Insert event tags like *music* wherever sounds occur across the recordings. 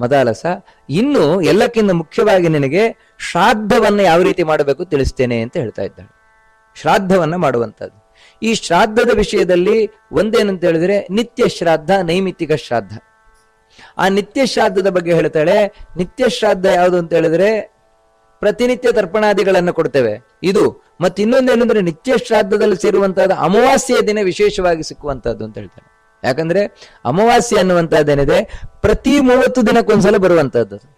ಮದಾಲಸ ಇನ್ನು ಎಲ್ಲಕ್ಕಿಂತ ಮುಖ್ಯವಾಗಿ ನಿನಗೆ ಶ್ರಾದ್ದವನ್ನ ಯಾವ ರೀತಿ ಮಾಡಬೇಕು ತಿಳಿಸ್ತೇನೆ ಅಂತ ಹೇಳ್ತಾ ಇದ್ದಾಳೆ. ಶ್ರಾದ್ದವನ್ನ ಮಾಡುವಂಥದ್ದು. ಈ ಶ್ರಾದ್ದದ ವಿಷಯದಲ್ಲಿ ಒಂದೇನಂತ ಹೇಳಿದ್ರೆ ನಿತ್ಯ ಶ್ರಾದ್ದ, ನೈಮಿತ್ತಿಕ ಶ್ರಾದ್ದ. ಆ ನಿತ್ಯ ಶ್ರಾದ್ದದ ಬಗ್ಗೆ ಹೇಳ್ತಾಳೆ, ನಿತ್ಯ ಶ್ರಾದ್ದ ಯಾವುದು ಅಂತ ಹೇಳಿದ್ರೆ ಪ್ರತಿನಿತ್ಯ ತರ್ಪಣಾದಿಗಳನ್ನು ಕೊಡ್ತೇವೆ. ಇದು ಮತ್ತಿನ್ನೊಂದೇನೆಂದ್ರೆ ನಿತ್ಯ ಶ್ರಾದ್ದದಲ್ಲಿ ಸೇರುವಂತಹದ್ದು ಅಮಾವಾಸ್ಯೆಯ ದಿನ ವಿಶೇಷವಾಗಿ ಸಿಕ್ಕುವಂತಹದ್ದು ಅಂತ ಹೇಳ್ತಾರೆ ಯಾಕಂದ್ರೆ ಅಮಾವಾಸ್ಯೆ ಅನ್ನುವಂತಹದ್ದೇನಿದೆ, ಪ್ರತಿ ಮೂವತ್ತು ದಿನಕ್ಕೊಂದ್ಸಲ ಬರುವಂತಹದ್ದು.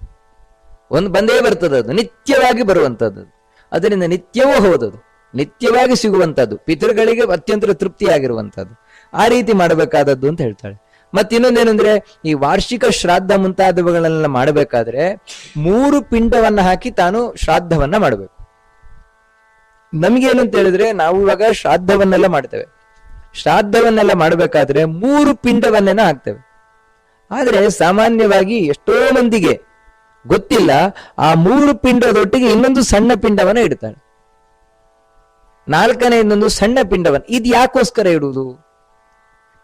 ಒಂದು ಬಂದೇ ಬರ್ತದೆ ಅದು, ನಿತ್ಯವಾಗಿ ಬರುವಂತಹದ್ದು. ಅದರಿಂದ ನಿತ್ಯವೂ ಹೌದದು ನಿತ್ಯವಾಗಿ ಸಿಗುವಂತದ್ದು ಪಿತೃಗಳಿಗೆ ಅತ್ಯಂತ ತೃಪ್ತಿಯಾಗಿರುವಂತದ್ದು ಆ ರೀತಿ ಮಾಡಬೇಕಾದದ್ದು ಅಂತ ಹೇಳ್ತಾಳೆ. ಮತ್ತೆ ಇನ್ನೊಂದೇನೆಂದ್ರೆ ಈ ವಾರ್ಷಿಕ ಶ್ರಾದ್ದ ಮುಂತಾದವುಗಳನ್ನೆಲ್ಲ ಮಾಡಬೇಕಾದ್ರೆ, ಮೂರು ಪಿಂಡವನ್ನ ಹಾಕಿ ತಾನು ಶ್ರಾದ್ದವನ್ನ ಮಾಡಬೇಕು. ನಮ್ಗೆ ಏನಂತ ಹೇಳಿದ್ರೆ, ನಾವು ಇವಾಗ ಶ್ರಾದ್ದವನ್ನೆಲ್ಲ ಮಾಡ್ತೇವೆ. ಶ್ರಾದ್ದವನ್ನೆಲ್ಲ ಮಾಡಬೇಕಾದ್ರೆ ಮೂರು ಪಿಂಡವನ್ನೇನ ಹಾಕ್ತೇವೆ. ಆದರೆ ಸಾಮಾನ್ಯವಾಗಿ ಎಷ್ಟೋ ಮಂದಿಗೆ ಗೊತ್ತಿಲ್ಲ, ಆ ಮೂರು ಪಿಂಡದೊಟ್ಟಿಗೆ ಇನ್ನೊಂದು ಸಣ್ಣ ಪಿಂಡವನ್ನ ಇಡ್ತಾಳೆ ನಾಲ್ಕನೇ ಇನ್ನೊಂದು ಸಣ್ಣ ಪಿಂಡವನ್ನ ಇದು ಯಾಕೋಸ್ಕರ ಇಡುವುದು?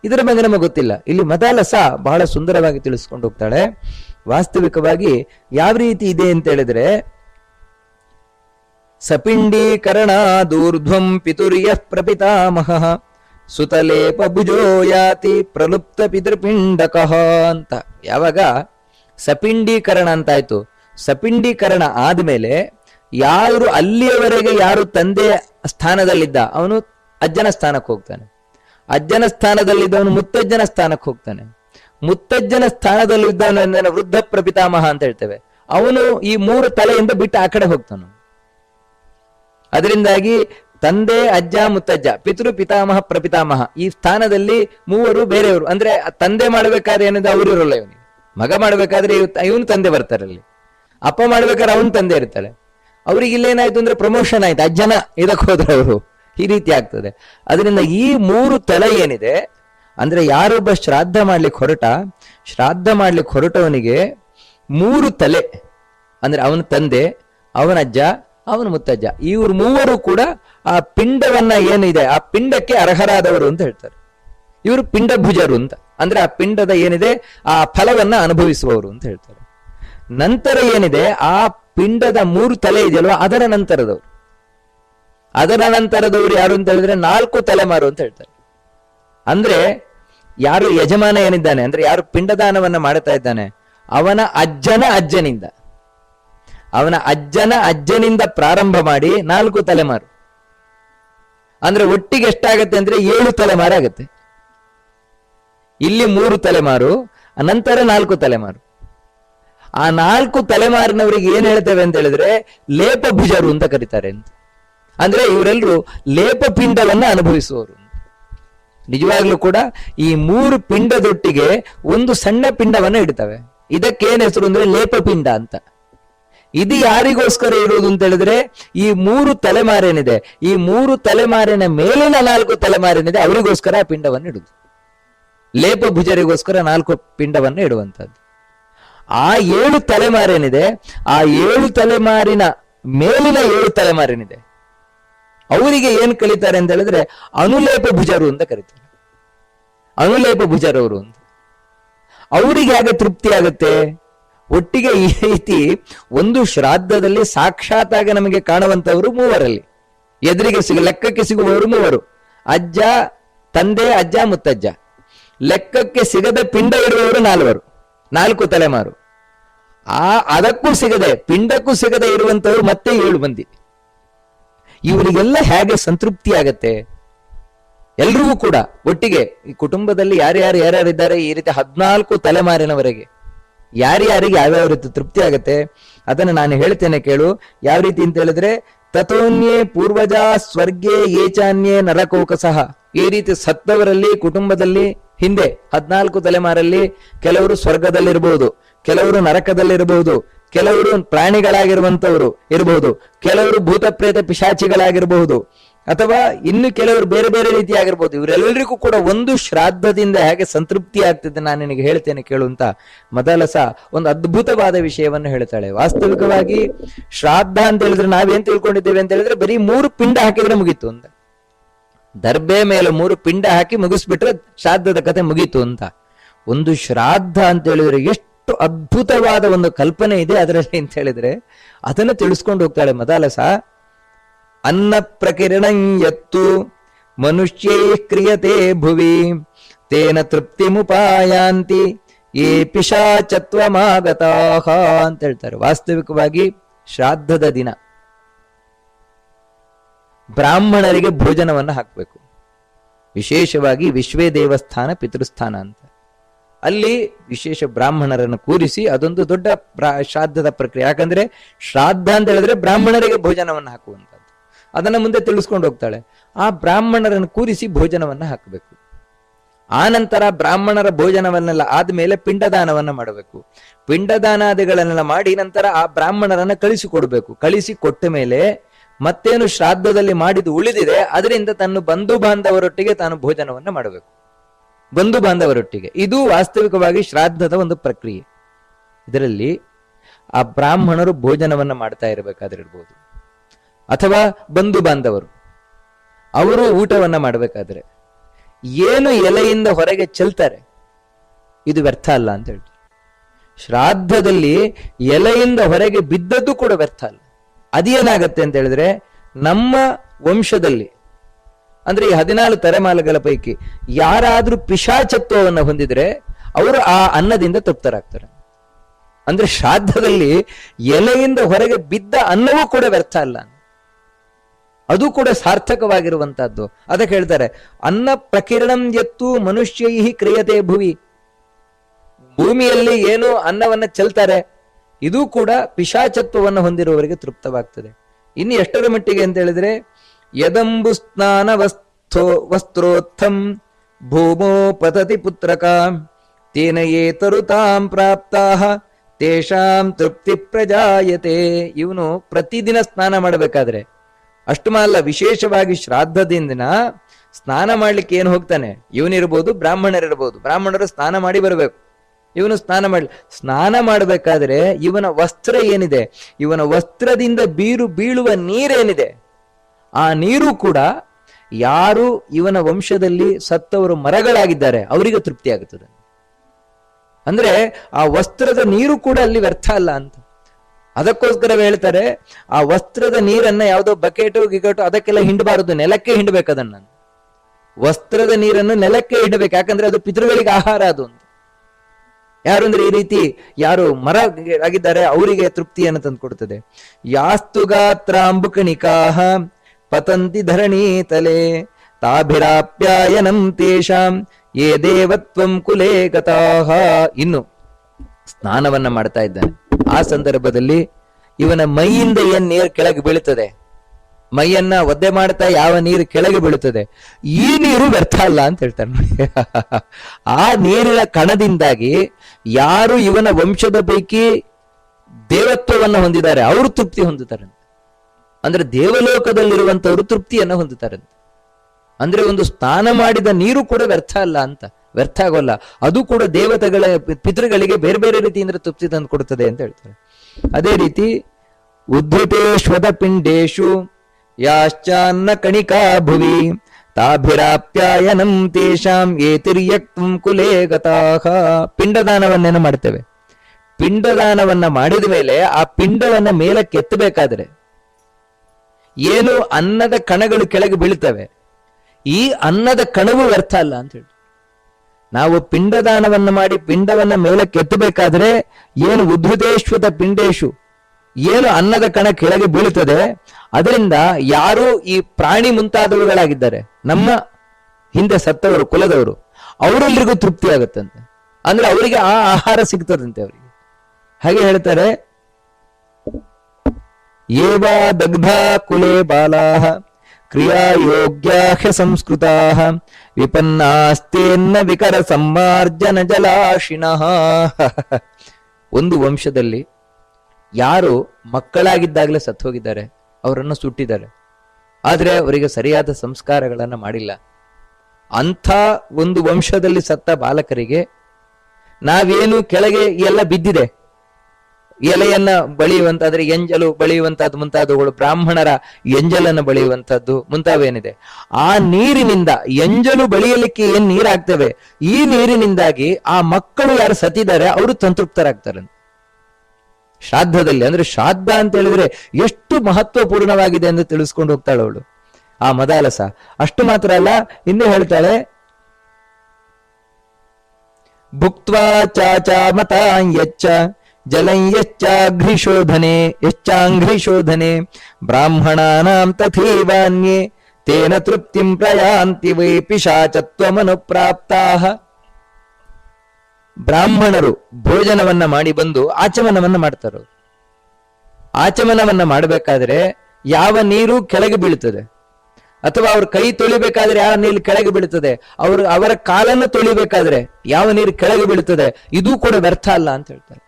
ಇದರ ಬಗ್ಗೆ ನಮಗೆ ಗೊತ್ತಿಲ್ಲ. ಇಲ್ಲಿ ಮದಾಲಸ ಬಹಳ ಸುಂದರವಾಗಿ ತಿಳಿಸ್ಕೊಂಡು ಹೋಗ್ತಾಳೆ. ವಾಸ್ತವಿಕವಾಗಿ ಯಾವ ರೀತಿ ಇದೆ ಅಂತ ಹೇಳಿದ್ರೆ, ಸಪಿಂಡೀಕರಣ ದೂರ್ಧ್ವಂ ಪಿತುರ್ಯ ಪ್ರಪಿತಾಮಹ. ಸುತಲೇಪ ಭುಜೋ ಯಾತಿ ಪ್ರಲುಪ್ತ ಪಿತೃಪಿಂಡಕಃ ಅಂತ. ಯಾವಾಗ? ಸಪಿಂಡೀಕರಣ ಅಂತಾಯ್ತು. ಸಪಿಂಡೀಕರಣ ಆದ್ಮೇಲೆ ಯಾರು ಅಲ್ಲಿಯವರೆಗೆ ಯಾರು ತಂದೆ ಸ್ಥಾನದಲ್ಲಿದ್ದ ಅವನು ಅಜ್ಜನ ಸ್ಥಾನಕ್ಕೆ ಹೋಗ್ತಾನೆ. ಅಜ್ಜನ ಸ್ಥಾನದಲ್ಲಿದ್ದವನು ಮುತ್ತಜ್ಜನ ಸ್ಥಾನಕ್ಕೆ ಹೋಗ್ತಾನೆ. ಮುತ್ತಜ್ಜನ ಸ್ಥಾನದಲ್ಲಿದ್ದವನು ವೃದ್ಧ ಪ್ರಪಿತಾಮಹ ಅಂತ ಹೇಳ್ತೇವೆ. ಅವನು ಈ ಮೂರು ತಲೆಯಿಂದ ಬಿಟ್ಟು ಆ ಕಡೆ ಹೋಗ್ತಾನು. ಅದರಿಂದಾಗಿ ತಂದೆ, ಅಜ್ಜ, ಮುತ್ತಜ್ಜ, ಪಿತೃ, ಪಿತಾಮಹ, ಪ್ರಪಿತಾಮಹ ಈ ಸ್ಥಾನದಲ್ಲಿ ಮೂವರು ಬೇರೆಯವರು. ಅಂದ್ರೆ ತಂದೆ ಮಾಡ್ಬೇಕಾದ್ರೆ ಏನಿದೆ ಅವರು ಇರೋಲ್ಲ ಇವನಿಗೆ. ಮಗ ಮಾಡ್ಬೇಕಾದ್ರೆ ಇವನು ತಂದೆ ಬರ್ತಾರೆ ಅಲ್ಲಿ. ಅಪ್ಪ ಮಾಡ್ಬೇಕಾದ್ರೆ ಅವನು ತಂದೆ ಇರ್ತಾರೆ ಅವ್ರಿಗೆ ಇಲ್ಲೇನಾಯ್ತು ಅಂದ್ರೆ ಪ್ರಮೋಷನ್ ಆಯ್ತು. ಅಜ್ಜನ ಇದಕ್ಕೆ ಹೋದ್ರೆ ಅವರು. ಈ ರೀತಿ ಆಗ್ತದೆ. ಅದರಿಂದ ಈ ಮೂರು ತಲೆ ಏನಿದೆ, ಅಂದ್ರೆ ಯಾರೊಬ್ಬ ಶ್ರಾದ್ದ ಮಾಡ್ಲಿಕ್ಕೆ ಹೊರಟ, ಶ್ರಾದ್ದ ಮಾಡ್ಲಿಕ್ಕೆ ಹೊರಟವನಿಗೆ ಮೂರು ತಲೆ. ಅಂದ್ರೆ ಅವನ ತಂದೆ, ಅವನ ಅಜ್ಜ, ಅವನ ಮುತ್ತಜ್ಜ. ಇವ್ರು ಮೂವರು ಕೂಡ ಆ ಪಿಂಡವನ್ನ ಏನಿದೆ, ಆ ಪಿಂಡಕ್ಕೆ ಅರ್ಹರಾದವರು ಅಂತ ಹೇಳ್ತಾರೆ. ಇವರು ಪಿಂಡಭುಜರು ಅಂತ. ಅಂದ್ರೆ ಆ ಪಿಂಡದ ಏನಿದೆ, ಆ ಫಲವನ್ನ ಅನುಭವಿಸುವವರು ಅಂತ ಹೇಳ್ತಾರೆ. ನಂತರ ಏನಿದೆ, ಆ ಪಿಂಡದ ಮೂರು ತಲೆ ಇದೆಯಲ್ವ, ಅದರ ನಂತರದವರು. ಅದರ ನಂತರದವರು ಯಾರು ಅಂತ ಹೇಳಿದ್ರೆ ನಾಲ್ಕು ತಲೆಮಾರು ಅಂತ ಹೇಳ್ತಾರೆ. ಅಂದ್ರೆ ಯಾರು ಯಜಮಾನ ಏನಿದ್ದಾನೆ, ಅಂದ್ರೆ ಯಾರು ಪಿಂಡದಾನವನ್ನ ಮಾಡ್ತಾ ಇದ್ದಾನೆ, ಅವನ ಅಜ್ಜನ ಅಜ್ಜನಿಂದ. ಅವನ ಅಜ್ಜನ ಅಜ್ಜನಿಂದ ಪ್ರಾರಂಭ ಮಾಡಿ ನಾಲ್ಕು ತಲೆಮಾರು. ಅಂದ್ರೆ ಒಟ್ಟಿಗೆ ಎಷ್ಟಾಗತ್ತೆ ಅಂದ್ರೆ ಏಳು ತಲೆಮಾರು ಆಗತ್ತೆ. ಇಲ್ಲಿ ಮೂರು ತಲೆಮಾರು, ಅನಂತರ ನಾಲ್ಕು ತಲೆಮಾರು. ಆ ನಾಲ್ಕು ತಲೆಮಾರಿನವರಿಗೆ ಏನ್ ಹೇಳ್ತೇವೆ ಅಂತ ಹೇಳಿದ್ರೆ ಲೇಪ ಭುಜರು ಅಂತ ಕರೀತಾರೆ ಅಂತ. ಅಂದ್ರೆ ಇವರೆಲ್ಲರೂ ಲೇಪ ಪಿಂಡವನ್ನ ಅನುಭವಿಸುವವರು. ನಿಜವಾಗ್ಲೂ ಕೂಡ ಈ ಮೂರು ಪಿಂಡದೊಟ್ಟಿಗೆ ಒಂದು ಸಣ್ಣ ಪಿಂಡವನ್ನ ಇಡ್ತವೆ. ಇದಕ್ಕೇನ್ ಹೆಸರು ಅಂದ್ರೆ ಲೇಪಪಿಂಡ ಅಂತ. ಇದು ಯಾರಿಗೋಸ್ಕರ ಇರೋದು ಅಂತ ಹೇಳಿದ್ರೆ, ಈ ಮೂರು ತಲೆಮಾರೇನಿದೆ. ಈ ಮೂರು ತಲೆಮಾರಿನ ಮೇಲಿನ ನಾಲ್ಕು ತಲೆಮಾರೇನಿದೆ, ಅವರಿಗೋಸ್ಕರ ಆ ಪಿಂಡವನ್ನು ಇಡುದು ಲೇಪ ಭುಜರಿಗೋಸ್ಕರ ನಾಲ್ಕು ಪಿಂಡವನ್ನು ಇಡುವಂತಹದ್ದು ಆ ಏಳು ತಲೆಮಾರೇನಿದೆ, ಆ ಏಳು ತಲೆಮಾರಿನ ಮೇಲಿನ ಏಳು ತಲೆಮಾರೇನಿದೆ. ಅವರಿಗೆ ಏನ್ ಕಲಿತಾರೆ ಅಂತ ಹೇಳಿದ್ರೆ, ಅನುಲೇಪ ಭುಜರು ಅಂತ ಕರೀತಾರೆ. ಅನುಲೇಪ ಭುಜರವರು ಅಂತ. ಅವರಿಗೆ ಹೇಗೆ ತೃಪ್ತಿ ಆಗುತ್ತೆ? ಒಟ್ಟಿಗೆ ಈ ರೀತಿ ಒಂದು ಶ್ರಾದ್ದದಲ್ಲಿ ಸಾಕ್ಷಾತ್ತಾಗಿ ನಮಗೆ ಕಾಣುವಂತವರು ಮೂವರಲ್ಲಿ. ಎದುರಿಗೆ ಸಿಗ, ಲೆಕ್ಕಕ್ಕೆ ಸಿಗುವವರು ಮೂವರು. ಅಜ್ಜ, ತಂದೆ, ಅಜ್ಜ, ಮುತ್ತಜ್ಜ. ಲೆಕ್ಕಕ್ಕೆ ಸಿಗದ ಪಿಂಡ ಇರುವವರು ನಾಲ್ವರು. ನಾಲ್ಕು ತಲೆಮಾರು. ಆ, ಅದಕ್ಕೂ ಸಿಗದೆ, ಪಿಂಡಕ್ಕೂ ಸಿಗದೆ ಇರುವಂತವರು ಮತ್ತೆ ಏಳು ಮಂದಿ. ಇವರಿಗೆಲ್ಲ ಹೇಗೆ ಸಂತೃಪ್ತಿ ಆಗತ್ತೆ ಎಲ್ರಿಗೂ ಕೂಡ ಒಟ್ಟಿಗೆ ಈ ಕುಟುಂಬದಲ್ಲಿ ಯಾರ್ಯಾರು ಯಾರ್ಯಾರಿದ್ದಾರೆ, ಈ ರೀತಿ ಹದಿನಾಲ್ಕು ತಲೆಮಾರಿನವರೆಗೆ. ಯಾರ್ಯಾರಿಗೆ ಯಾವ್ಯಾವ ರೀತಿ ತೃಪ್ತಿ ಆಗತ್ತೆ, ಅದನ್ನ ನಾನು ಹೇಳ್ತೇನೆ ಕೇಳು. ಯಾವ ರೀತಿ ಅಂತ ಹೇಳಿದ್ರೆ, ತಥೋನ್ಯೇ ಪೂರ್ವಜ ಸ್ವರ್ಗೇ ಏಚಾನ್ಯೇ ನರಕೋಕಸಹ ಈ ರೀತಿ ಸತ್ತವರಲ್ಲಿ, ಕುಟುಂಬದಲ್ಲಿ, ಹಿಂದೆ ಹದ್ನಾಲ್ಕು ತಲೆಮಾರಲ್ಲಿ ಕೆಲವರು ಸ್ವರ್ಗದಲ್ಲಿರಬಹುದು ಕೆಲವರು ನರಕದಲ್ಲಿರಬಹುದು ಕೆಲವರು ಪ್ರಾಣಿಗಳಾಗಿರುವಂತವರು ಇರಬಹುದು ಕೆಲವರು ಭೂತ ಪ್ರೇತ ಪಿಶಾಚಿಗಳಾಗಿರಬಹುದು ಅಥವಾ ಇನ್ನು ಕೆಲವರು ಬೇರೆ ಬೇರೆ ರೀತಿ ಆಗಿರ್ಬೋದು ಇವರೆಲ್ಲರಿಗೂ ಕೂಡ ಒಂದು ಶ್ರಾದ್ದದಿಂದ ಹೇಗೆ ಸಂತೃಪ್ತಿ ಆಗ್ತದೆ ನಾನು ನಿನಗೆ ಹೇಳ್ತೇನೆ ಕೇಳುವಂತ ಮದಲಸ ಒಂದು ಅದ್ಭುತವಾದ ವಿಷಯವನ್ನು ಹೇಳ್ತಾಳೆ. ವಾಸ್ತವಿಕವಾಗಿ ಶ್ರಾದ್ದ ಅಂತ ಹೇಳಿದ್ರೆ ನಾವೇನ್ ತಿಳ್ಕೊಂಡಿದ್ದೇವೆ ಅಂತ ಹೇಳಿದ್ರೆ ಬರೀ ಮೂರು ಪಿಂಡ ಹಾಕಿದ್ರೆ ಮುಗೀತು ಅಂತ. ದರ್ಬೆ ಮೇಲೆ ಮೂರು ಪಿಂಡ ಹಾಕಿ ಮುಗಿಸ್ಬಿಟ್ರೆ ಶ್ರಾದ್ದದ ಕತೆ ಮುಗೀತು ಅಂತ. ಒಂದು ಶ್ರಾದ್ದ ಅಂತ ಹೇಳಿದ್ರೆ ಎಷ್ಟು ಅದ್ಭುತವಾದ ಒಂದು ಕಲ್ಪನೆ ಇದೆ ಅದರಲ್ಲಿ ಅಂತ ಹೇಳಿದ್ರೆ ಅದನ್ನು ತಿಳಿಸ್ಕೊಂಡು ಹೋಗ್ತಾಳೆ ಮದಾಲಸ ಅನ್ನ ಪ್ರಕಿರಣಂ ಯತ್ತು. ಮನುಷ್ಯೈ ಕ್ರಿಯತೆ ಭುವಿ. ತೇನ ತೃಪ್ತಿಮುಪಾಯಾಂತಿ. ಏ ಪಿಶಾಚತ್ವಮಾಗತಾಹ ಅಂತ ಹೇಳ್ತಾರೆ. ವಾಸ್ತವಿಕವಾಗಿ ಶ್ರಾದ್ದದ ದಿನ. ಬ್ರಾಹ್ಮಣರಿಗೆ ಭೋಜನವನ್ನ ಹಾಕಬೇಕು. ವಿಶೇಷವಾಗಿ ವಿಶ್ವೇ ದೇವಸ್ಥಾನ ಪಿತೃಸ್ಥಾನ ಅಂತ. ಅಲ್ಲಿ ವಿಶೇಷ ಬ್ರಾಹ್ಮಣರನ್ನು ಕೂರಿಸಿ ಅದೊಂದು ದೊಡ್ಡ ಶ್ರಾದ್ದದ ಪ್ರಕ್ರಿಯೆ. ಯಾಕಂದ್ರೆ ಶ್ರಾದ್ದ ಅಂತ ಹೇಳಿದ್ರೆ ಬ್ರಾಹ್ಮಣರಿಗೆ ಭೋಜನವನ್ನು ಹಾಕುವಂಥದ್ದು. ಅದನ್ನ ಮುಂದೆ ತಿಳಿಸ್ಕೊಂಡು ಹೋಗ್ತಾಳೆ. ಆ ಬ್ರಾಹ್ಮಣರನ್ನು ಕೂರಿಸಿ ಭೋಜನವನ್ನ ಹಾಕಬೇಕು. ಆ ನಂತರ ಬ್ರಾಹ್ಮಣರ ಭೋಜನವನ್ನೆಲ್ಲ ಆದ್ಮೇಲೆ ಪಿಂಡದಾನವನ್ನ ಮಾಡಬೇಕು. ಪಿಂಡದಾನಾದಿಗಳನ್ನೆಲ್ಲ ಮಾಡಿ ನಂತರ ಆ ಬ್ರಾಹ್ಮಣರನ್ನ ಕಳಿಸಿಕೊಡ್ಬೇಕು. ಕಳಿಸಿ ಕೊಟ್ಟ ಮೇಲೆ ಮತ್ತೇನು ಶ್ರಾದ್ದದಲ್ಲಿ ಮಾಡಿದ್ದು ಉಳಿದಿದೆ, ಅದರಿಂದ ತನ್ನ ಬಂಧು ಬಾಂಧವರೊಟ್ಟಿಗೆ ತಾನು ಭೋಜನವನ್ನ ಮಾಡಬೇಕು. ಬಂಧು ಬಾಂಧವರೊಟ್ಟಿಗೆ. ಇದು ವಾಸ್ತವಿಕವಾಗಿ ಶ್ರಾದ್ದದ ಒಂದು ಪ್ರಕ್ರಿಯೆ. ಇದರಲ್ಲಿ ಆ ಬ್ರಾಹ್ಮಣರು ಭೋಜನವನ್ನ ಮಾಡ್ತಾ ಇರಬೇಕಾದಿರ್ಬೋದು ಅಥವಾ ಬಂಧು ಬಾಂಧವರು, ಅವರು ಊಟವನ್ನ ಮಾಡಬೇಕಾದ್ರೆ ಏನು ಎಲೆಯಿಂದ ಹೊರಗೆ ಚೆಲ್ತಾರೆ, ಇದು ವ್ಯರ್ಥ ಅಲ್ಲ ಅಂತ ಹೇಳಿ ಶ್ರಾದ್ದದಲ್ಲಿ ಎಲೆಯಿಂದ ಹೊರಗೆ ಬಿದ್ದದ್ದು ಕೂಡ ವ್ಯರ್ಥ ಅಲ್ಲ. ಅದೇನಾಗತ್ತೆ ಅಂತ ಹೇಳಿದ್ರೆ, ನಮ್ಮ ವಂಶದಲ್ಲಿ, ಅಂದ್ರೆ ಈ ಹದಿನಾಲ್ಕು ತಲೆಮಾಲುಗಳ ಪೈಕಿ ಯಾರಾದ್ರೂ ಪಿಶಾಚತ್ವವನ್ನು ಹೊಂದಿದ್ರೆ, ಅವರು ಆ ಅನ್ನದಿಂದ ತೃಪ್ತರಾಗ್ತಾರೆ. ಅಂದ್ರೆ ಶ್ರಾದ್ದದಲ್ಲಿ ಎಲೆಯಿಂದ ಹೊರಗೆ ಬಿದ್ದ ಅನ್ನವೂ ಕೂಡ ವ್ಯರ್ಥ ಅಲ್ಲ ಅದು ಕೂಡ ಸಾರ್ಥಕವಾಗಿರುವಂತಹದ್ದು. ಅದಕ್ಕೆ ಹೇಳ್ತಾರೆ, ಅನ್ನ ಪ್ರಕಿರಣಂ ಎತ್ತು ಮನುಷ್ಯೈ ಕ್ರಿಯತೆ ಭುವಿ. ಭೂಮಿಯಲ್ಲಿ ಏನು ಅನ್ನವನ್ನ ಚೆಲ್ತಾರೆ, ಇದು ಕೂಡ ಪಿಶಾಚತ್ವವನ್ನು ಹೊಂದಿರುವವರಿಗೆ ತೃಪ್ತವಾಗ್ತದೆ. ಇನ್ನು ಎಷ್ಟರ ಮಟ್ಟಿಗೆ ಅಂತ ಹೇಳಿದ್ರೆ, ಯದಂಬು ಸ್ನಾನ ವಸ್ಥೋ ವಸ್ತ್ರೋತ್ಥಂ ಭೂಮೋ ಪತತಿ ಪುತ್ರಕ, ತೇನ ಏತರುತಾಂ ಪ್ರಾಪ್ತ ತೇಷಾಂ ತೃಪ್ತಿ ಪ್ರಜಾಯತೆ. ಇವನು ಪ್ರತಿದಿನ ಸ್ನಾನ ಮಾಡಬೇಕಾದ್ರೆ ಅಷ್ಟು ಅಲ್ಲ, ವಿಶೇಷವಾಗಿ ಶ್ರಾದ್ದದಿಂದ ಸ್ನಾನ ಮಾಡ್ಲಿಕ್ಕೆ ಏನು ಹೋಗ್ತಾನೆ? ಇವನಿರ್ಬೋದು ಬ್ರಾಹ್ಮಣರಿರ್ಬೋದು ಬ್ರಾಹ್ಮಣರು ಸ್ನಾನ ಮಾಡಿ ಬರಬೇಕು. ಇವನು ಸ್ನಾನ ಮಾಡಿ ಸ್ನಾನ ಮಾಡಬೇಕಾದ್ರೆ ಇವನ ವಸ್ತ್ರ ಏನಿದೆ? ಇವನ ವಸ್ತ್ರದಿಂದ ಬೀರು, ಬೀಳುವ ನೀರೇನಿದೆ? ಆ ನೀರು ಕೂಡ ಯಾರು ಇವನ ವಂಶದಲ್ಲಿ ಸತ್ತವರು ಮರಗಳಾಗಿದ್ದಾರೆ, ಅವರಿಗೆ ತೃಪ್ತಿ ಆಗುತ್ತದೆ ಅಂದ್ರೆ ಆ ವಸ್ತ್ರದ ನೀರು ಕೂಡ ಅಲ್ಲಿ ವ್ಯರ್ಥ ಅಲ್ಲ ಅಂತ. ಅದಕ್ಕೋಸ್ಕರ ಹೇಳ್ತಾರೆ, ಆ ವಸ್ತ್ರದ ನೀರನ್ನ ಯಾವುದೋ ಬಕೆಟು ಗಿಕಟು ಅದಕ್ಕೆಲ್ಲ ಹಿಂಡಬಾರದು, ನೆಲಕ್ಕೆ ಹಿಂಡಬೇಕು ಅದನ್ನ. ವಸ್ತ್ರದ ನೀರನ್ನು ನೆಲಕ್ಕೆ ಹಿಂಡಬೇಕು, ಯಾಕಂದ್ರೆ ಅದು ಪಿತೃಗಳಿಗೆ ಆಹಾರ ಅದು ಯಾರು ಅಂದ್ರೆ ಈ ರೀತಿ ಯಾರು ಮರ ಆಗಿದ್ದಾರೆ, ಅವರಿಗೆ ತೃಪ್ತಿಯನ್ನು ತಂದು ಕೊಡ್ತದೆ ಯಾಸ್ತು ಗಾತ್ರಾಂಬುಕಣಿಕಾಹ ಪತಂತಿ ಧರಣಿ ತಲೆ ತಾಭಿರಾಪ್ಯಾಯನಂ ತೇಷಾಂ ಯೇ ದೇವತ್ವಂ ಕುಲೇ ಗತಾಹ. ಇನ್ನು ಸ್ನಾನವನ್ನ ಮಾಡ್ತಾ ಇದ್ದಾನೆ. ಆ ಸಂದರ್ಭದಲ್ಲಿ ಇವನ ಮೈಯಿಂದ ಏನ್ ನೀರು ಕೆಳಗೆ ಬೀಳುತ್ತದೆ? ಮೈಯನ್ನ ಒದ್ದೆ ಮಾಡ್ತಾ ಯಾವ ನೀರು ಕೆಳಗೆ ಬೀಳುತ್ತದೆ? ಈ ನೀರು ವ್ಯರ್ಥ ಅಲ್ಲ ಅಂತ ಹೇಳ್ತಾರೆ ನೋಡಿ. *laughs* ಆ ನೀರಿನ ಕಣದಿಂದಾಗಿ ಯಾರು ಇವನ ವಂಶದ ಪೈಕಿ ದೇವತ್ವವನ್ನ ಹೊಂದಿದ್ದಾರೆ, ಅವರು ತೃಪ್ತಿ ಹೊಂದುತ್ತಾರೆ ಅಂದ್ರೆ ದೇವಲೋಕದಲ್ಲಿರುವಂತವರು ತೃಪ್ತಿಯನ್ನ ಹೊಂದುತ್ತಾರೆ ಅಂದ್ರೆ ಒಂದು ಸ್ನಾನ ಮಾಡಿದ ನೀರು ಕೂಡ ವ್ಯರ್ಥ ಅಲ್ಲ ಅಂತ. ವ್ಯರ್ಥ ಆಗೋಲ್ಲ ಅದು ಕೂಡ ದೇವತೆಗಳ ಪಿತೃಗಳಿಗೆ ಬೇರೆ ಬೇರೆ ರೀತಿಯಿಂದ ತೃಪ್ತಿ ತಂದು ಕೊಡುತ್ತದೆ ಅಂತ ಹೇಳ್ತಾರೆ. ಅದೇ ರೀತಿ ಉದ್ಧತೇಶ್ವದ ಪಿಂಡೇಶು ಯಾಶ್ಚಾನ್ನ ಕಣಿಕಾ ಭುವಿ ತಾಭಿರಾಪ್ಯಾಯನಂ ತೇಷಾಂ ಏತಿರ್ಯಕ್ತಂ ಕುಲೇ ಗತಾಹ. ಪಿಂಡದಾನವನ್ನೇನು ಮಾಡ್ತೇವೆ? ಪಿಂಡದಾನವನ್ನ ಮಾಡಿದ ಮೇಲೆ ಆ ಪಿಂಡವನ್ನ ಮೇಲಕ್ಕೆ ಎತ್ತಬೇಕಾದ್ರೆ ಏನು ಅನ್ನದ ಕಣಗಳು ಕೆಳಗೆ ಬೀಳ್ತವೆ. ಈ ಅನ್ನದ ಕಣವು ವ್ಯರ್ಥ ಅಲ್ಲ ಅಂತ ಹೇಳಿ. ನಾವು ಪಿಂಡದಾನವನ್ನು ಮಾಡಿ ಪಿಂಡವನ್ನ ಮೇಲೆ ಕೆತ್ತಬೇಕಾದ್ರೆ ಏನು ಉದ್ಭುತೇಶ್ವತ ಪಿಂಡೇಶು, ಏನು ಅನ್ನದ ಕಣ ಕೆಳಗೆ ಬೀಳುತ್ತದೆ, ಅದರಿಂದ ಯಾರು ಈ ಪ್ರಾಣಿ ಮುಂತಾದವುಗಳಾಗಿದ್ದಾರೆ. ನಮ್ಮ ಹಿಂದೆ ಸತ್ತವರು, ಕುಲದವರು ಅವರೆಲ್ಲರಿಗೂ ತೃಪ್ತಿ ಆಗುತ್ತಂತೆ. ಅಂದ್ರೆ ಅವರಿಗೆ ಆ ಆಹಾರ ಸಿಗ್ತದಂತೆ ಅವರಿಗೆ. ಹಾಗೆ ಹೇಳ್ತಾರೆ, ಏವಾ ದಗ್ಧ ಕುಲೆ ಬಾಲಾಹ. ಕ್ರಿಯಾ ಯೋಗ್ಯಾಹ್ಯ ಸಂಸ್ಕೃತ ವಿಪನ್ನಾಸ್ತೇನ್ನ ವಿಕರ ಸಂಮಾರ್ಜನ ಜಲಾಶಿನಃ ಒಂದು ವಂಶದಲ್ಲಿ ಯಾರು ಮಕ್ಕಳಾಗಿದ್ದಾಗಲೇ ಸತ್ತು ಹೋಗಿದ್ದಾರೆ ಅವರನ್ನು ಸುಟ್ಟಿದ್ದಾರೆ. ಆದರೆ ಅವರಿಗೆ ಸರಿಯಾದ ಸಂಸ್ಕಾರಗಳನ್ನು ಮಾಡಿಲ್ಲ. ಅಂಥ ಒಂದು ವಂಶದಲ್ಲಿ ಸತ್ತ ಬಾಲಕರಿಗೆ ನಾವೇನು ಕೆಳಗೆ ಎಲ್ಲ ಬಿದ್ದಿದೆ? ಎಲೆಯನ್ನ ಬಳಿಯುವಂತಾದ್ರೆ ಎಂಜಲು ಬಳಿಯುವಂತಹದ್ದು ಮುಂತಾದವುಗಳು, ಬ್ರಾಹ್ಮಣರ ಎಂಜಲನ್ನ ಬಳಿಯುವಂತಹದ್ದು ಮುಂತಾವೇನಿದೆ. ಆ ನೀರಿನಿಂದ ಎಂಜಲು ಬಳಿಯಲಿಕ್ಕೆ ಏನ್ ನೀರಾಗ್ತವೆ? ಈ ನೀರಿನಿಂದಾಗಿ ಆ ಮಕ್ಕಳು ಯಾರು ಸತ್ತಿದ್ದಾರೆ, ಅವರು ಸಂತೃಪ್ತರಾಗ್ತಾರೆ. ಶ್ರಾದ್ದದಲ್ಲಿ, ಅಂದ್ರೆ ಶ್ರಾದ್ದ ಅಂತ ಹೇಳಿದ್ರೆ ಎಷ್ಟು ಮಹತ್ವಪೂರ್ಣವಾಗಿದೆ ಎಂದು ತಿಳಿಸ್ಕೊಂಡು ಹೋಗ್ತಾಳೆ ಅವಳು. ಆ ಮದಾಲಸ, ಅಷ್ಟು ಮಾತ್ರ ಅಲ್ಲ, ಇನ್ನು ಹೇಳ್ತಾಳೆ, ಭುಕ್ತ್ವಾ ಮತ ಯಚ್ಚ ಜಲಂ ಯಚ್ಚಾಘ್ರಿಶೋಧನೆ ಯಚ್ಚಾಂಘ್ರಿಶೋಧನೆ ಬ್ರಾಹ್ಮಣಾನಾಂ ತಥೈವಾನ್ಯೇ ತೇನ ತೃಪ್ತಿಂ ಪ್ರಯಾಂತಿ ವೈ ಪಿಶಾಚತ್ವಮನುಪ್ರಾಪ್ತಾಃ ಬ್ರಾಹ್ಮಣರು ಭೋಜನವನ್ನ ಮಾಡಿ ಬಂದು ಆಚಮನವನ್ನ ಮಾಡ್ತಾರೆ ಆಚಮನವನ್ನ ಮಾಡಬೇಕಾದ್ರೆ ಯಾವ ನೀರು ಕೆಳಗೆ ಬೀಳುತ್ತದೆ ಅಥವಾ ಅವ್ರ ಕೈ ತೊಳಿಬೇಕಾದ್ರೆ ಯಾವ ನೀರು ಕೆಳಗೆ ಬೀಳುತ್ತದೆ ಅವರು ಅವರ ಕಾಲನ್ನು ತೊಳಿಬೇಕಾದ್ರೆ ಯಾವ ನೀರು ಕೆಳಗೆ ಬೀಳುತ್ತದೆ ಇದು ಕೂಡ ವ್ಯರ್ಥ ಅಲ್ಲ ಅಂತ ಹೇಳ್ತಾರೆ.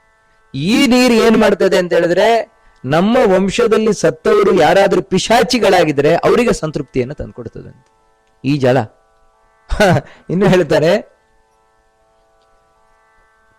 ಈ ನೀರು ಏನ್ ಮಾಡ್ತದೆ ಅಂತ ಹೇಳಿದ್ರೆ ನಮ್ಮ ವಂಶದಲ್ಲಿ ಸತ್ತವರು ಯಾರಾದ್ರೂ ಪಿಶಾಚಿಗಳಾಗಿದ್ರೆ ಅವರಿಗೆ ಸಂತೃಪ್ತಿಯನ್ನು ತಂದ್ಕೊಡ್ತದೆ ಅಂತ. ಈ ಜಲ. *laughs* ಇನ್ನು ಹೇಳ್ತಾರೆ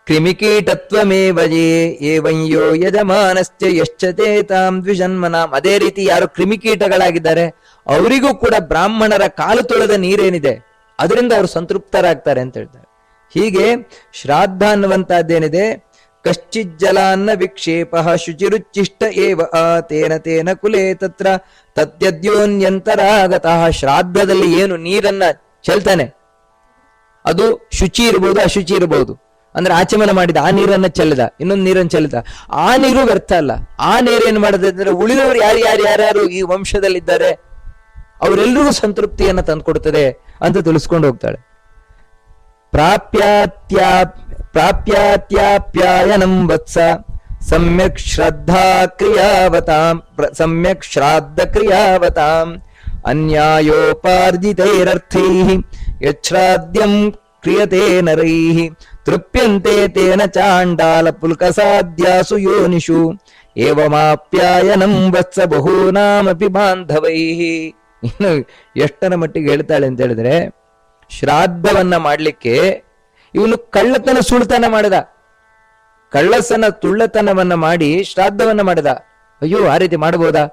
ಕ್ರಿಮಿಕೀಟತ್ವಮೇವ ಯೇ ಏವಯ್ಯೋ ಯಜಮಾನಸ್ಯ ಯಶ್ಚತೆ ತಾಂ ದ್ವಿಜನ್ಮನಾಂ. ಅದೇ ರೀತಿ ಯಾರು ಕ್ರಿಮಿಕೀಟಗಳಾಗಿದ್ದಾರೆ, ಅವರಿಗೂ ಕೂಡ ಬ್ರಾಹ್ಮಣರ ಕಾಲು ತೊಳೆದ ನೀರೇನಿದೆ, ಅದರಿಂದ ಅವರು ಸಂತೃಪ್ತರಾಗ್ತಾರೆ ಅಂತ ಹೇಳ್ತಾರೆ. ಹೀಗೆ ಶ್ರಾದ್ದ ಅನ್ನುವಂತಹದ್ದೇನಿದೆ ಕಶ್ಚಿತ್ ಜಲಾನ್ನ ವಿಕ್ಷೇಪ ಶುಚಿರುಚ್ಚಿಷ್ಟ ಏವ ಆ ತೇನ ತೇನ ಕುಲೆ ತತ್ರ ತತ್ಯದ್ಯೋನ್ಯಂತರಾಗತಃ ಶ್ರಾದ್ದದಲ್ಲಿ ಏನು ನೀರನ್ನ ಚೆಲ್ತಾನೆ? ಅದು ಶುಚಿ ಇರಬಹುದು ಅಶುಚಿ ಇರಬಹುದು ಅಂದ್ರೆ ಆಚಮನ ಮಾಡಿದ ಆ ನೀರನ್ನ ಚೆಲ್ಲದ, ಇನ್ನೊಂದು ನೀರನ್ನ ಚೆಲ್ಲದ. ಆ ನೀರು ವ್ಯರ್ಥ ಅಲ್ಲ. ಆ ನೀರು ಏನ್ ಮಾಡದೆ ಅಂದ್ರೆ ಉಳಿದವರು ಯಾರು ಯಾರು, ಯಾರ್ಯಾರು ಈ ವಂಶದಲ್ಲಿದ್ದಾರೆ, ಅವರೆಲ್ಲರಿಗೂ ಸಂತೃಪ್ತಿಯನ್ನ ತಂದ್ಕೊಡ್ತದೆ ಅಂತ ತಿಳಿಸ್ಕೊಂಡು ಹೋಗ್ತಾಳೆ. ಪ್ರಾಪ್ಯಾತ್ಯಾಪ್ಯಾಯನಂ ವತ್ಸ. ಸಮ್ಯಕ್ ಶ್ರದ್ಧಾ ಕ್ರಿಯಾವತಾಂ ಸಮ್ಯಕ್ ಶ್ರಾದ್ದ ಕ್ರಿಯಾವತಾಂ. ಅನ್ಯಾಯೋಪಾರ್ಜಿತೈರರ್ಥೈಃ, ಯಚ್ಛ್ರಾದ್ಯಂ ಕ್ರಿಯತೆ ನರೈಃ. ತೃಪ್ಯಂತೆ ತೇನ ಚಾಂಡಾಲ ಪುಲ್ಕಸಾದ್ಯಾಸು ಯೋನಿಷು. ಏವಮಾಪ್ಯಾಯನಂ ವತ್ಸ ಬಹೂನಾಮಪಿ ಬಾಂಧವೈಃ. ಇನ್ನು ಎಷ್ಟರ ಮಟ್ಟಿಗೆ ಹೇಳ್ತಾಳೆ ಅಂತ ಹೇಳಿದ್ರೆ ಶ್ರಾದ್ದವನ್ನ ಮಾಡಲಿಕ್ಕೆ ಇವನು ಕಳ್ಳತನ ಸುಳ್ತನ ಮಾಡಿದ. ಕಳ್ಳಸನ, ತುಳ್ಳತನವನ್ನ ಮಾಡಿ ಶ್ರಾದ್ದವನ್ನ ಮಾಡಿದ. ಅಯ್ಯೋ, ಆ ರೀತಿ ಮಾಡಬಹುದಾ?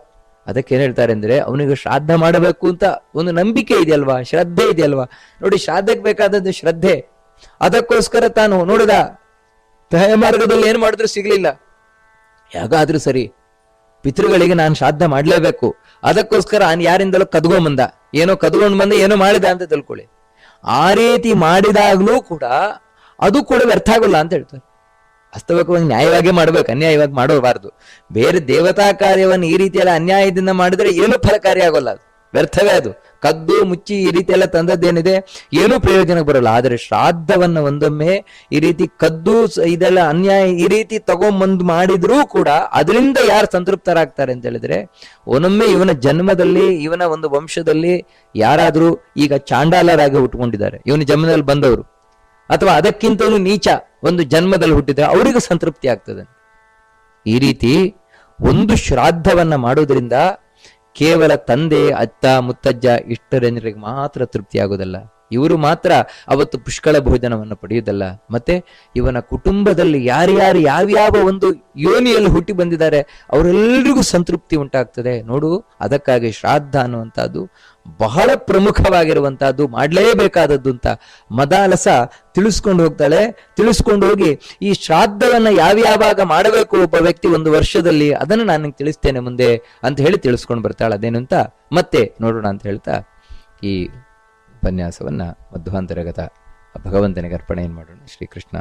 ಅದಕ್ಕೆ ಏನ್ ಹೇಳ್ತಾರೆ ಅಂದ್ರೆ, ಅವನಿಗೆ ಶ್ರಾದ್ದ ಮಾಡಬೇಕು ಅಂತ ಒಂದು ನಂಬಿಕೆ ಇದೆಯಲ್ವಾ? ಶ್ರದ್ಧೆ ಇದೆಯಲ್ವಾ? ನೋಡಿ, ಶ್ರಾದ್ದಕ್ಕೆ ಬೇಕಾದದ್ದು ಶ್ರದ್ಧೆ. ಅದಕ್ಕೋಸ್ಕರ ತಾನು ನೋಡಿದ ತಾಯ ಮಾರ್ಗದಲ್ಲಿ ಏನ್ ಮಾಡಿದ್ರು ಸಿಗ್ಲಿಲ್ಲ. ಯಾಗಾದ್ರೂ ಸರಿ, ಪಿತೃಗಳಿಗೆ ನಾನು ಶ್ರಾದ್ದ ಮಾಡ್ಲೇಬೇಕು. ಅದಕ್ಕೋಸ್ಕರ ನಾನು ಯಾರಿಂದಲೂ ಕದ್ಕೊಂಡ್ ಏನೋ ಕದ್ಕೊಂಡ್ ಬಂದ ಏನೋ ಮಾಡಿದ ಅಂತ ತಿಳ್ಕೊಳ್ಳಿ. ಆ ರೀತಿ ಮಾಡಿದಾಗ್ಲೂ ಕೂಡ ಅದು ಕೂಡ ವ್ಯರ್ಥ ಆಗೋಲ್ಲ ಅಂತ ಹೇಳ್ತಾರೆ. ವಾಸ್ತವಿಕವಾಗಿ ನ್ಯಾಯವಾಗಿ ಮಾಡ್ಬೇಕು, ಅನ್ಯಾಯವಾಗಿ ಮಾಡಬಾರ್ದು. ಬೇರೆ ದೇವತಾ ಕಾರ್ಯವನ್ನು ಈ ರೀತಿಯೆಲ್ಲ ಅನ್ಯಾಯದಿಂದ ಮಾಡಿದ್ರೆ ಏನು ಫಲಕಾರಿ ಆಗೋಲ್ಲ ಅದು. ವ್ಯರ್ಥವೇ ಅದು. ಕದ್ದು ಮುಚ್ಚಿ ಈ ರೀತಿ ಎಲ್ಲ ತಂದದ್ದೇನಿದೆ? ಏನೂ ಪ್ರಯೋಜನಕ್ಕೆ ಬರಲ್ಲ. ಆದರೆ ಶ್ರಾದ್ದವನ್ನ ಒಂದೊಮ್ಮೆ ಈ ರೀತಿ ಕದ್ದು ಇದೆಲ್ಲ ಅನ್ಯಾಯ ಈ ರೀತಿ ತಗೊಂಬಂದು ಮಾಡಿದ್ರೂ ಕೂಡ ಅದರಿಂದ ಯಾರು ಸಂತೃಪ್ತರಾಗ್ತಾರೆ ಅಂತ ಹೇಳಿದ್ರೆ ಒಂದೊಮ್ಮೆ ಇವನ ಜನ್ಮದಲ್ಲಿ, ಇವನ ಒಂದು ವಂಶದಲ್ಲಿ ಯಾರಾದ್ರೂ ಈಗ ಚಾಂಡಾಲರಾಗಿ ಹುಟ್ಟುಕೊಂಡಿದ್ದಾರೆ. ಇವನ ಜನ್ಮದಲ್ಲಿ ಬಂದವರು. ಅಥವಾ ಅದಕ್ಕಿಂತಲೂ ನೀಚ ಒಂದು ಜನ್ಮದಲ್ಲಿ ಹುಟ್ಟಿದ್ರೆ ಅವರಿಗೂ ಸಂತೃಪ್ತಿ ಆಗ್ತದೆ. ಈ ರೀತಿ ಒಂದು ಶ್ರಾದ್ದವನ್ನ ಮಾಡೋದ್ರಿಂದ ಕೇವಲ ತಂದೆ ಅತ್ತ ಮುತ್ತಜ್ಜ ಇಷ್ಟರೆಂದ್ರಿಗೆ ಮಾತ್ರ ತೃಪ್ತಿ ಆಗೋದಲ್ಲ ಇವರು ಮಾತ್ರ ಅವತ್ತು ಪುಷ್ಕಳ ಭೋಜನವನ್ನು ಪಡೆಯುವುದಲ್ಲ. ಮತ್ತೆ ಇವನ ಕುಟುಂಬದಲ್ಲಿ ಯಾರ್ಯಾರು ಯಾವ್ಯಾವ ಒಂದು ಯೋನಿಯಲ್ಲಿ ಹುಟ್ಟಿ ಬಂದಿದ್ದಾರೆ ಅವರೆಲ್ಲರಿಗೂ ಸಂತೃಪ್ತಿ ಉಂಟಾಗ್ತದೆ. ನೋಡು, ಅದಕ್ಕಾಗಿ ಶ್ರಾದ್ದ ಅನ್ನುವಂಥದ್ದು ಬಹಳ ಪ್ರಮುಖವಾಗಿರುವಂತಹದ್ದು ಮಾಡಲೇಬೇಕಾದದ್ದು ಅಂತ ಮದಾಲಸ ತಿಳಿಸ್ಕೊಂಡು ಹೋಗ್ತಾಳೆ. ತಿಳಿಸ್ಕೊಂಡು ಹೋಗಿ, ಈ ಶ್ರಾದ್ದವನ್ನ ಯಾವ್ಯಾವಾಗ ಮಾಡಬೇಕು ಒಬ್ಬ ವ್ಯಕ್ತಿ ಒಂದು ವರ್ಷದಲ್ಲಿ, ಅದನ್ನು ನಾನು ತಿಳಿಸ್ತೇನೆ ಮುಂದೆ ಅಂತ ಹೇಳಿ ತಿಳಿಸ್ಕೊಂಡು ಬರ್ತಾಳೆ ಅದೇನು ಅಂತ. ಮತ್ತೆ ನೋಡೋಣ ಅಂತ ಹೇಳ್ತಾ, ಈ ಉಪನ್ಯಾಸವನ್ನ ಮಧ್ವಾಂತರಗತ ಭಗವಂತನಿಗೆ ಅರ್ಪಣೆಯನ್ನು ಮಾಡೋಣ? ಶ್ರೀಕೃಷ್ಣ